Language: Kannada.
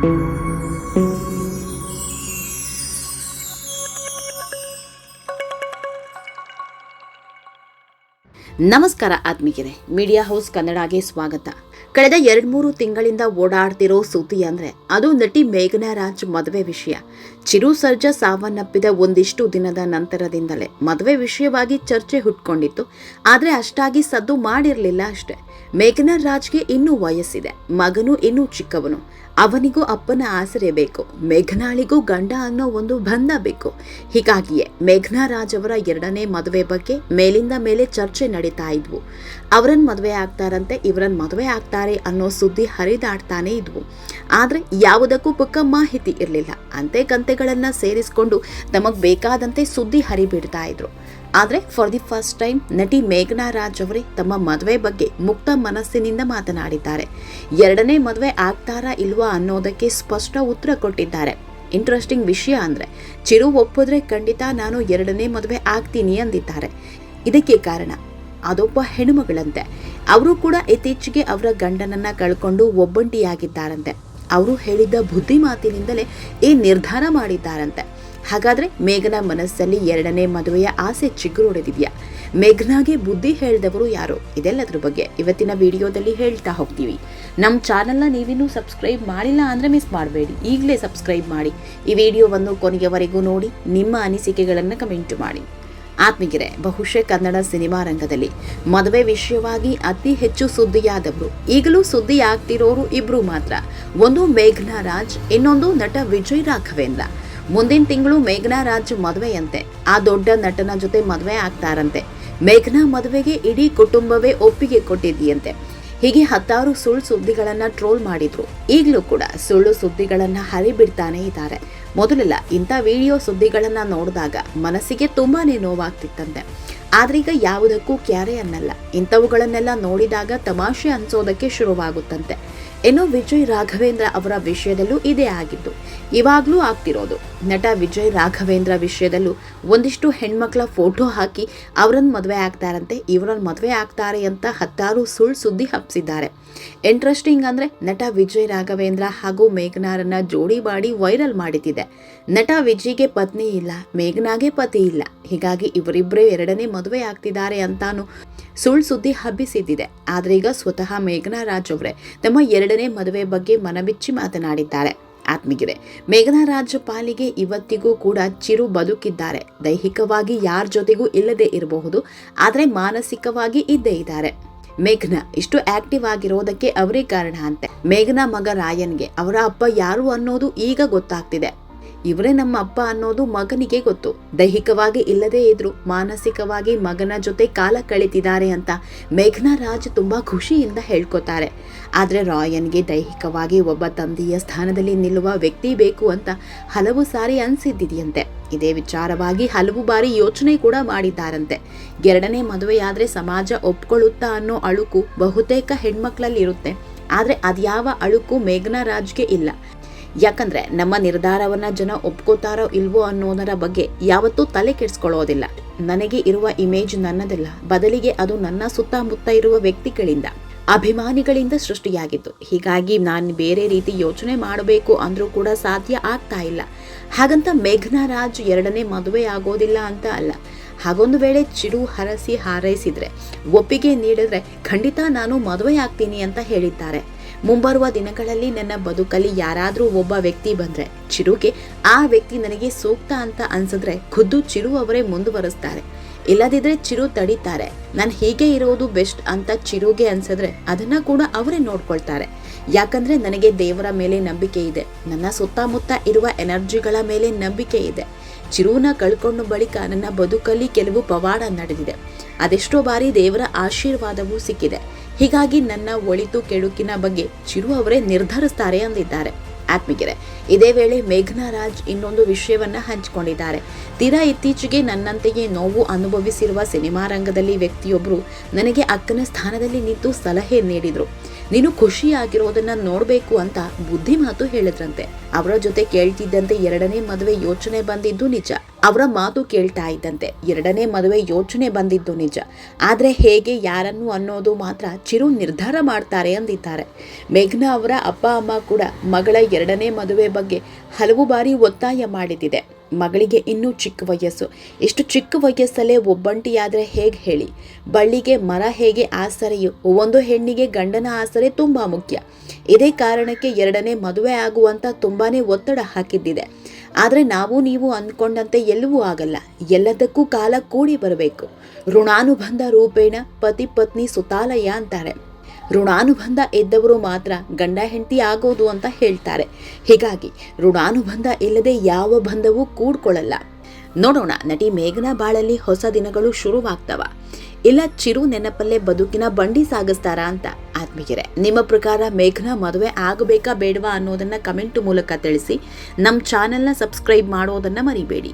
ನಮಸ್ಕಾರ ಆತ್ಮೀಯರೇ, ಮೀಡಿಯಾ ಹೌಸ್ ಕನ್ನಡಗೆ ಸ್ವಾಗತ. ಕಳೆದ ಎರಡ್ ಮೂರು ತಿಂಗಳಿಂದ ಓಡಾಡ್ತಿರೋ ಸುದ್ದಿ ಅಂದ್ರೆ ಅದು ನಟಿ ಮೇಘನಾ ರಾಜ್ ಮದುವೆ ವಿಷಯ. ಚಿರು ಸರ್ಜಾ ಸಾವನ್ನಪ್ಪಿದ ಒಂದಿಷ್ಟು ದಿನದ ನಂತರದಿಂದಲೇ ಮದುವೆ ವಿಷಯವಾಗಿ ಚರ್ಚೆ ಹುಟ್ಕೊಂಡಿತ್ತು. ಆದ್ರೆ ಅಷ್ಟಾಗಿ ಸದ್ದು ಮಾಡಿರಲಿಲ್ಲ ಅಷ್ಟೇ. ಮೇಘನಾ ರಾಜ್ಗೆ ಇನ್ನೂ ವಯಸ್ಸಿದೆ, ಮಗನು ಇನ್ನೂ ಚಿಕ್ಕವನು. ಅವನಿಗೂ ಅಪ್ಪನ ಆಸರೆ ಬೇಕು, ಮೇಘನಾಳಿಗೂ ಗಂಡ ಅನ್ನೋ ಒಂದು ಬಂಧ ಬೇಕು. ಹೀಗಾಗಿಯೇ ಮೇಘನಾ ರಾಜ್ ಅವರ ಎರಡನೇ ಮದುವೆ ಬಗ್ಗೆ ಮೇಲಿಂದ ಮೇಲೆ ಚರ್ಚೆ ನಡೀತಾ ಇದ್ವು. ಅವರನ್ನು ಮದುವೆ ಆಗ್ತಾರಂತೆ ಇವರನ್ನ ಮದುವೆ ಆಗ್ತಾರೆ ಅನ್ನೋ ಸುದ್ದಿ ಹರಿದಾಡ್ತಾನೆ ಇದ್ವು. ಆದರೆ ಯಾವುದಕ್ಕೂ ಪಕ್ಕ ಮಾಹಿತಿ ಇರಲಿಲ್ಲ. ಅಂತೆ ಕಂತೆಗಳನ್ನು ಸೇರಿಸ್ಕೊಂಡು ತಮಗೆ ಬೇಕಾದಂತೆ ಸುದ್ದಿ ಹರಿಬಿಡ್ತಾ ಇದ್ರು. ಆದ್ರೆ ಫಾರ್ ದಿ ಫಸ್ಟ್ ಟೈಮ್ ನಟಿ ಮೇಘನಾ ರಾಜ್ ಅವರೇ ತಮ್ಮ ಮದುವೆ ಬಗ್ಗೆ ಮುಕ್ತ ಮನಸ್ಸಿನಿಂದ ಮಾತನಾಡಿದ್ದಾರೆ. ಎರಡನೇ ಮದುವೆ ಆಗ್ತಾರಾ ಇಲ್ವಾ ಅನ್ನೋದಕ್ಕೆ ಸ್ಪಷ್ಟ ಉತ್ತರ ಕೊಟ್ಟಿದ್ದಾರೆ. ಇಂಟ್ರೆಸ್ಟಿಂಗ್ ವಿಷಯ ಅಂದರೆ, ಚಿರು ಒಪ್ಪಿದ್ರೆ ಖಂಡಿತ ನಾನು ಎರಡನೇ ಮದುವೆ ಆಗ್ತೀನಿ ಅಂದಿದ್ದಾರೆ. ಇದಕ್ಕೆ ಕಾರಣ, ಅದೊಬ್ಬ ಹೆಣ್ಣುಮಗಳಂತೆ. ಅವರು ಕೂಡ ಇತ್ತೀಚೆಗೆ ಅವರ ಗಂಡನನ್ನ ಕಳ್ಕೊಂಡು ಒಬ್ಬಂಟಿಯಾಗಿದ್ದಾರಂತೆ. ಅವರು ಹೇಳಿದ್ದ ಬುದ್ಧಿ ಮಾತಿನಿಂದಲೇ ಈ ನಿರ್ಧಾರ ಮಾಡಿದ್ದಾರಂತೆ. ಹಾಗಾದ್ರೆ ಮೇಘನ ಮನಸ್ಸಲ್ಲಿ ಎರಡನೇ ಮದುವೆಯ ಆಸೆ ಚಿಗುರೊಡೆದಿದೆಯಾ ಮೇಘನಾಗೆ ಬುದ್ಧಿ ಹೇಳಿದವರು ಯಾರು? ಇದೆಲ್ಲದ್ರ ಬಗ್ಗೆ ಇವತ್ತಿನ ವಿಡಿಯೋದಲ್ಲಿ ಹೇಳ್ತಾ ಹೋಗ್ತೀವಿ. ನಮ್ಮ ಚಾನಲ್ನ ನೀವಿನ್ನೂ ಸಬ್ಸ್ಕ್ರೈಬ್ ಮಾಡಿಲ್ಲ ಅಂದರೆ ಮಿಸ್ ಮಾಡಬೇಡಿ. ಈಗಲೇ ಸಬ್ಸ್ಕ್ರೈಬ್ ಮಾಡಿ. ಈ ವಿಡಿಯೋವನ್ನು ಕೊನೆಯವರೆಗೂ ನೋಡಿ, ನಿಮ್ಮ ಅನಿಸಿಕೆಗಳನ್ನು ಕಮೆಂಟ್ ಮಾಡಿ. ಆತ್ಮಗಿರೆ ಬಹುಶಃ ಕನ್ನಡ ಸಿನಿಮಾ ರಂಗದಲ್ಲಿ ಮದುವೆ ವಿಷಯವಾಗಿ ಅತಿ ಹೆಚ್ಚು ಸುದ್ದಿಯಾದವರು, ಈಗಲೂ ಸುದ್ದಿ ಆಗ್ತಿರೋರು ಇಬ್ರು ಮಾತ್ರ. ಒಂದು ಮೇಘ್ನಾ ರಾಜ್, ಇನ್ನೊಂದು ನಟ ವಿಜಯ್ ರಾಘವೇಂದ್ರ. ಮುಂದಿನ ತಿಂಗಳು ಮೇಘನಾ ರಾಜ್ ಮದುವೆಯಂತೆ. ಆ ದೊಡ್ಡ ನಟನ ಜೊತೆ ಮದುವೆ ಆಗ್ತಾರಂತೆ. ಮೇಘನಾ ಮದುವೆಗೆ ಇಡೀ ಕುಟುಂಬವೇ ಒಪ್ಪಿಗೆ ಕೊಟ್ಟಿದೆಯಂತೆ ಹೀಗೆ ಹತ್ತಾರು ಸುಳ್ಳು ಸುದ್ದಿಗಳನ್ನ ಟ್ರೋಲ್ ಮಾಡಿದ್ರು. ಈಗಲೂ ಕೂಡ ಸುಳ್ಳು ಸುದ್ದಿಗಳನ್ನ ಹರಿಬಿಡ್ತಾನೆ ಇದ್ದಾರೆ. ಮೊದಲೆಲ್ಲ ಇಂಥ ವಿಡಿಯೋ ಸುದ್ದಿಗಳನ್ನ ನೋಡಿದಾಗ ಮನಸ್ಸಿಗೆ ತುಂಬಾನೇ ನೋವಾಗ್ತಿತ್ತಂತೆ. ಆದ್ರೀಗ ಯಾವುದಕ್ಕೂ ಕ್ಯಾರೆ ಅನ್ನಲ್ಲ. ಇಂಥವುಗಳನ್ನೆಲ್ಲ ನೋಡಿದಾಗ ತಮಾಷೆ ಅನ್ಸೋದಕ್ಕೆ ಶುರುವಾಗುತ್ತಂತೆ. ಇನ್ನು ವಿಜಯ್ ರಾಘವೇಂದ್ರ ಅವರ ವಿಷಯದಲ್ಲೂ ಇದೇ ಆಗಿದ್ದು. ಇವಾಗಲೂ ಆಗ್ತಿರೋದು. ನಟ ವಿಜಯ್ ರಾಘವೇಂದ್ರ ವಿಷಯದಲ್ಲೂ ಒಂದಿಷ್ಟು ಹೆಣ್ಮಕ್ಳ ಫೋಟೋ ಹಾಕಿ ಅವರನ್ನ ಮದುವೆ ಆಗ್ತಾರಂತೆ ಇವರನ್ನ ಮದುವೆ ಆಗ್ತಾರೆ ಅಂತ ಹತ್ತಾರು ಸುಳ್ಳು ಸುದ್ದಿ ಹಬ್ಸಿದ್ದಾರೆ. ಇಂಟ್ರೆಸ್ಟಿಂಗ್ ಅಂದ್ರೆ ನಟ ವಿಜಯ್ ರಾಘವೇಂದ್ರ ಹಾಗೂ ಮೇಘನಾರನ್ನ ಜೋಡಿ ಮಾಡಿ ವೈರಲ್ ಮಾಡಿತಿದೆ ನಟ ವಿಜಯ್ಗೆ ಪತ್ನಿ ಇಲ್ಲ, ಮೇಘನಾಗೆ ಪತಿ ಇಲ್ಲ. ಹೀಗಾಗಿ ಇವರಿಬ್ಬರೇ ಎರಡನೇ ಮದುವೆ ಆಗ್ತಿದ್ದಾರೆ ಅಂತಾನು ಸುಳ್ಳು ಸುದ್ದಿ ಹಬ್ಬಿಸಿದ್ದಿದೆ. ಆದ್ರೆ ಈಗ ಸ್ವತಃ ಮೇಘನಾ ರಾಜ್ ಅವರೇ ತಮ್ಮ ಎರಡನೇ ಮದುವೆ ಬಗ್ಗೆ ಮನಬಿಚ್ಚಿ ಮಾತನಾಡಿದ್ದಾರೆ. ಆತ್ಮಿಗಿರೆ ಮೇಘನಾ ರಾಜ್ ಪಾಲಿಗೆ ಇವತ್ತಿಗೂ ಕೂಡ ಚಿರು ಬದುಕಿದ್ದಾರೆ. ದೈಹಿಕವಾಗಿ ಯಾರ ಜೊತೆಗೂ ಇಲ್ಲದೆ ಇರಬಹುದು, ಆದರೆ ಮಾನಸಿಕವಾಗಿ ಇದ್ದೇ ಇದ್ದಾರೆ. ಮೇಘನಾ, ಇಷ್ಟು ಆಕ್ಟಿವ್ ಆಗಿರೋದಕ್ಕೆ ಅವರೇ ಕಾರಣ ಅಂತೆ. ಮೇಘನಾ ಮಗ ರಾಯನ್ಗೆ, ಅವರ ಅಪ್ಪ ಯಾರು ಅನ್ನೋದು ಈಗ ಗೊತ್ತಾಗ್ತಿದೆ. ಇವರೇ ನಮ್ಮ ಅಪ್ಪ ಅನ್ನೋದು ಮಗನಿಗೆ ಗೊತ್ತು. ದೈಹಿಕವಾಗಿ ಇಲ್ಲದೇ ಇದ್ರು, ಮಾನಸಿಕವಾಗಿ ಮಗನ ಜೊತೆ ಕಾಲ ಕಳೀತಿದ್ದಾರೆ ಅಂತ ಮೇಘನಾ ರಾಜ್ ತುಂಬಾ ಖುಷಿಯಿಂದ ಹೇಳ್ಕೊತಾರೆ. ಆದ್ರೆ ರಾಯನ್ಗೆ ದೈಹಿಕವಾಗಿ ಒಬ್ಬ ತಂದೆಯ ಸ್ಥಾನದಲ್ಲಿ ನಿಲ್ಲುವ ವ್ಯಕ್ತಿ ಬೇಕು ಅಂತ ಹಲವು ಸಾರಿ ಅನಿಸಿದ್ದಿದೆಯಂತೆ. ಇದೇ ವಿಚಾರವಾಗಿ ಹಲವು ಬಾರಿ ಯೋಚನೆ ಕೂಡ ಮಾಡಿದ್ದಾರಂತೆ. ಎರಡನೇ ಮದುವೆಯಾದ್ರೆ ಸಮಾಜ ಒಪ್ಕೊಳ್ಳುತ್ತಾ ಅನ್ನೋ ಅಳುಕು ಬಹುತೇಕ ಹೆಣ್ಮಕ್ಳಲ್ಲಿ ಇರುತ್ತೆ ಆದ್ರೆ ಅದ್ಯಾವ ಅಳುಕು ಮೇಘನಾ ರಾಜ್ಗೆ ಇಲ್ಲ. ಯಾಕಂದ್ರೆ ನಮ್ಮ ನಿರ್ಧಾರವನ್ನ ಜನ ಒಪ್ಕೋತಾರೋ ಇಲ್ವೋ ಅನ್ನೋದರ ಬಗ್ಗೆ ಯಾವತ್ತೂ ತಲೆ ಕೆಡಿಸ್ಕೊಳ್ಳೋದಿಲ್ಲ. ನನಗೆ ಇರುವ ಇಮೇಜ್ ನನ್ನದಲ್ಲ, ಬದಲಿಗೆ ಅದು ನನ್ನ ಸುತ್ತಮುತ್ತ ಇರುವ ವ್ಯಕ್ತಿಗಳಿಂದ, ಅಭಿಮಾನಿಗಳಿಂದ ಸೃಷ್ಟಿಯಾಗಿತ್ತು. ಹೀಗಾಗಿ ನಾನು ಬೇರೆ ರೀತಿ ಯೋಚನೆ ಮಾಡಬೇಕು ಅಂದ್ರೂ ಕೂಡ ಸಾಧ್ಯ ಆಗ್ತಾ ಇಲ್ಲ. ಹಾಗಂತ ಮೇಘನಾ ರಾಜ್ ಎರಡನೇ ಮದುವೆ ಆಗೋದಿಲ್ಲ ಅಂತ ಅಲ್ಲ. ಹಾಗೊಂದು ವೇಳೆ ಚಿರು ಹರಸಿ ಹಾರೈಸಿದ್ರೆ, ಒಪ್ಪಿಗೆ ನೀಡಿದ್ರೆ ಖಂಡಿತ ನಾನು ಮದುವೆ ಆಗ್ತೀನಿ ಅಂತ ಹೇಳಿದ್ದಾರೆ. ಮುಂಬರುವ ದಿನಗಳಲ್ಲಿ ನನ್ನ ಬದುಕಲ್ಲಿ ಯಾರಾದರೂ ಒಬ್ಬ ವ್ಯಕ್ತಿ ಬಂದರೆ ಚಿರುಗೆ, ಆ ವ್ಯಕ್ತಿ ನನಗೆ ಸೂಕ್ತ ಅಂತ ಅನ್ಸಿದ್ರೆ ಖುದ್ದು ಚಿರು ಅವರೇ ಮುಂದುವರಿಸ್ತಾರೆ. ಇಲ್ಲದಿದ್ರೆ ಚಿರು ತಡೀತಾರೆ. ನಾನು ಹೀಗೆ ಇರೋದು ಬೆಸ್ಟ್ ಅಂತ ಚಿರುಗೆ ಅನ್ಸಿದ್ರೆ ಅದನ್ನ ಕೂಡ ಅವರೇ ನೋಡ್ಕೊಳ್ತಾರೆ. ಯಾಕಂದ್ರೆ ನನಗೆ ದೇವರ ಮೇಲೆ ನಂಬಿಕೆ ಇದೆ. ನನ್ನ ಸುತ್ತಮುತ್ತ ಇರುವ ಎನರ್ಜಿಗಳ ಮೇಲೆ ನಂಬಿಕೆ ಇದೆ. ಚಿರುನ ಕಳ್ಕೊಂಡು ಬಳಿಕ ನನ್ನ ಬದುಕಲ್ಲಿ ಕೆಲವು ಪವಾಡ ನಡೆದಿದೆ. ಅದೆಷ್ಟೋ ಬಾರಿ ದೇವರ ಆಶೀರ್ವಾದವೂ ಸಿಕ್ಕಿದೆ. ಹೀಗಾಗಿ ನನ್ನ ಒಳಿತು ಕೆಡುಕಿನ ಬಗ್ಗೆ ಚಿರು ಅವರೇ ನಿರ್ಧರಿಸ್ತಾರೆ ಅಂದಿದ್ದಾರೆ. ಆತ್ಮಿಕರೆ ಇದೇ ವೇಳೆ ಮೇಘನಾ ರಾಜ್ ಇನ್ನೊಂದು ವಿಷಯವನ್ನ ಹಂಚಿಕೊಂಡಿದ್ದಾರೆ. ತೀರಾ ಇತ್ತೀಚೆಗೆ ನನ್ನಂತೆಯೇ ನೋವು ಅನುಭವಿಸಿರುವ ಸಿನಿಮಾ ರಂಗದಲ್ಲಿ ವ್ಯಕ್ತಿಯೊಬ್ಬರು ನನಗೆ ಅಕ್ಕನ ಸ್ಥಾನದಲ್ಲಿ ನಿಂತು ಸಲಹೆ ನೀಡಿದ್ರು. ನೀನು ಖುಷಿಯಾಗಿರೋದನ್ನ ನೋಡಬೇಕು ಅಂತ ಬುದ್ಧಿ ಮಾತು ಹೇಳಿದ್ರಂತೆ. ಅವರ ಜೊತೆ ಕೇಳ್ತಿದ್ದಂತೆ ಎರಡನೇ ಮದುವೆ ಯೋಚನೆ ಬಂದಿದ್ದು ನಿಜ. ಅವರ ಮಾತು ಕೇಳ್ತಾ ಇದ್ದಂತೆ. ಎರಡನೇ ಮದುವೆ ಯೋಚನೆ ಬಂದಿದ್ದು ನಿಜ. ಆದರೆ ಹೇಗೆ, ಯಾರನ್ನು ಅನ್ನೋದು ಮಾತ್ರ ಚಿರು ನಿರ್ಧಾರ ಮಾಡ್ತಾರೆ ಅಂದಿದ್ದಾರೆ. ಮೇಘ್ನಾ ಅವರ ಅಪ್ಪ, ಅಮ್ಮ ಕೂಡ ಮಗಳ ಎರಡನೇ ಮದುವೆ ಬಗ್ಗೆ ಹಲವು ಬಾರಿ ಒತ್ತಾಯ ಮಾಡಿದ್ದಿದೆ ಮಗಳಿಗೆ ಇನ್ನೂ ಚಿಕ್ಕ ವಯಸ್ಸು. ಇಷ್ಟು ಚಿಕ್ಕ ವಯಸ್ಸಲ್ಲೇ ಒಬ್ಬಂಟಿಯಾದರೆ ಹೇಗೆ ಹೇಳಿ? ಬಳ್ಳಿಗೆ ಮರ ಹೇಗೆ ಆಸರೆಯು? ಒಂದು ಹೆಣ್ಣಿಗೆ ಗಂಡನ ಆಸರೆ ತುಂಬ ಮುಖ್ಯ. ಇದೇ ಕಾರಣಕ್ಕೆ ಎರಡನೇ ಮದುವೆ ಆಗುವಂತ ತುಂಬಾನೇ ಒತ್ತಡ ಹಾಕಿದ್ದಿದೆ. ಆದರೆ ನಾವು ನೀವು ಅಂದ್ಕೊಂಡಂತೆ ಎಲ್ಲವೂ ಆಗಲ್ಲ. ಎಲ್ಲದಕ್ಕೂ ಕಾಲ ಕೂಡಿ ಬರಬೇಕು. ಋಣಾನುಬಂಧ ರೂಪೇಣ ಪತಿ ಪತ್ನಿ ಸುತಾಲಯ ಅಂತಾರೆ. ಋಣಾನುಬಂಧ ಇದ್ದವರು ಮಾತ್ರ ಗಂಡ ಹೆಂಡತಿ ಆಗೋದು ಅಂತ ಹೇಳ್ತಾರೆ. ಹೀಗಾಗಿ ಋಣಾನುಬಂಧ ಇಲ್ಲದೆ ಯಾವ ಬಂಧವೂ ಕೂಡ್ಕೊಳ್ಳಲ್ಲ. ನೋಡೋಣ, ನಟಿ ಮೇಘನಾ ಬಾಳಲ್ಲಿ ಹೊಸ ದಿನಗಳು ಶುರುವಾಗ್ತವ. ಇಲ್ಲ ಚಿರು ನೆನಪಲ್ಲೇ ಬದುಕಿನ ಬಂಡಿ ಸಾಗಿಸ್ತಾರಾ ಅಂತ. ಆತ್ಮೀಯರೇ, ನಿಮ್ಮ ಪ್ರಕಾರ ಮೇಘನಾ ಮದುವೆ ಆಗಬೇಕಾ ಬೇಡವಾ ಅನ್ನೋದನ್ನು ಕಮೆಂಟ್ ಮೂಲಕ ತಿಳಿಸಿ ನಮ್ಮ ಚಾನೆಲ್ನ ಸಬ್ಸ್ಕ್ರೈಬ್ ಮಾಡೋದನ್ನು ಮರಿಬೇಡಿ.